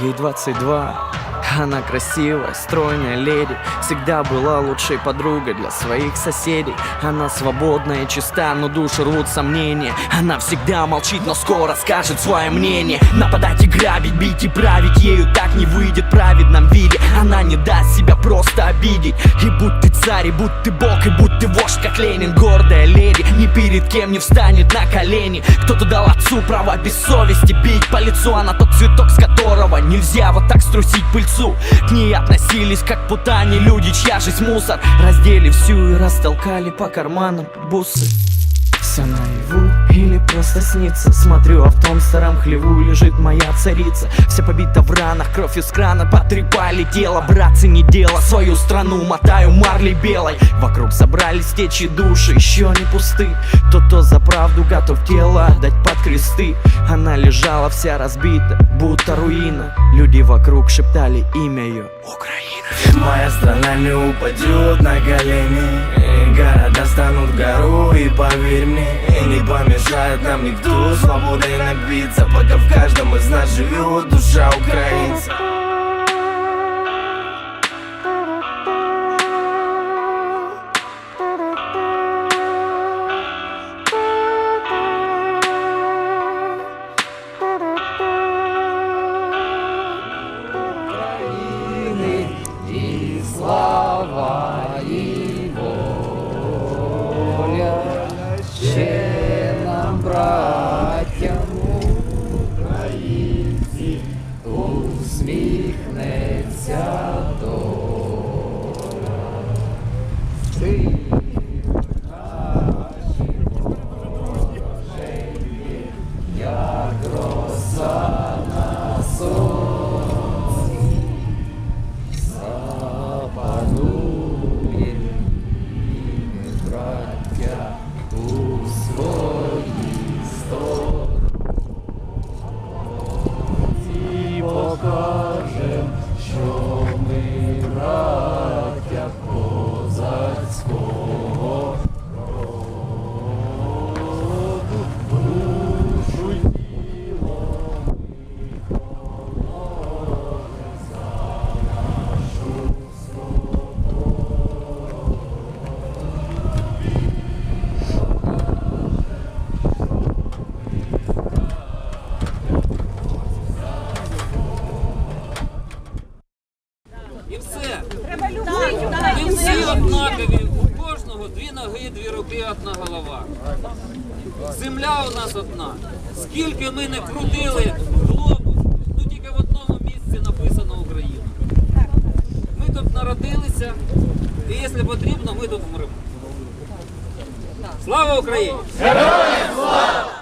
Ей 22 Она красивая, стройная леди Всегда была лучшей подругой для своих соседей. Она свободная чиста, но души рвут сомнения. Она всегда молчит, но скоро скажет свое мнение. Нападать и грабить, бить и править Ею так не выйдет в праведном виде. Она не даст себя просто обидеть. И будь ты царь, и будь ты бог, и будь ты вождь, как Ленин. Гордая леди, ни перед кем не встанет на колени. Кто-то дал отцу право без совести бить по лицу. Она тот цветок, с которого нельзя вот так струсить пыльцу К ней относились как путане люди, чья жизнь мусор. Раздели всю и растолкали по карманам бусы. Все наяву или просто снится. Смотрю, а в том старом хлеву лежит моя царица. Вся побита в ранах, кровь из крана Потрепали тело, братцы, не дело Свою страну мотаю марлей белой. Вокруг собрались течи души, еще не пусты. Тот, кто за правду готов тело отдать под кресты. Она лежала вся разбита, будто руина. Люди вокруг шептали имя ее Украина. Моя страна не упадет на колени. Города станут гору и поверь мне. Не нам никто свободой напиться Пока в каждом из нас живет душа украинца І все. Ми всі однакові, у кожного дві ноги, дві руки, одна голова. Земля у нас одна. Скільки ми не крутили глобус, ну тільки в одному місці написано Україна. Ми тут народилися, і якщо потрібно, ми тут вмремо. Слава Україні! Слава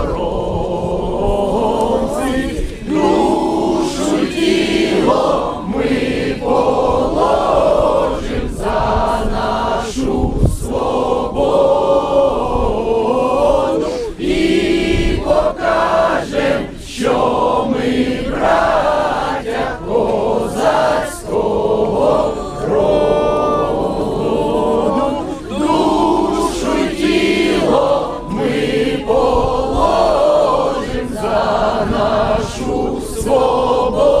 свободу.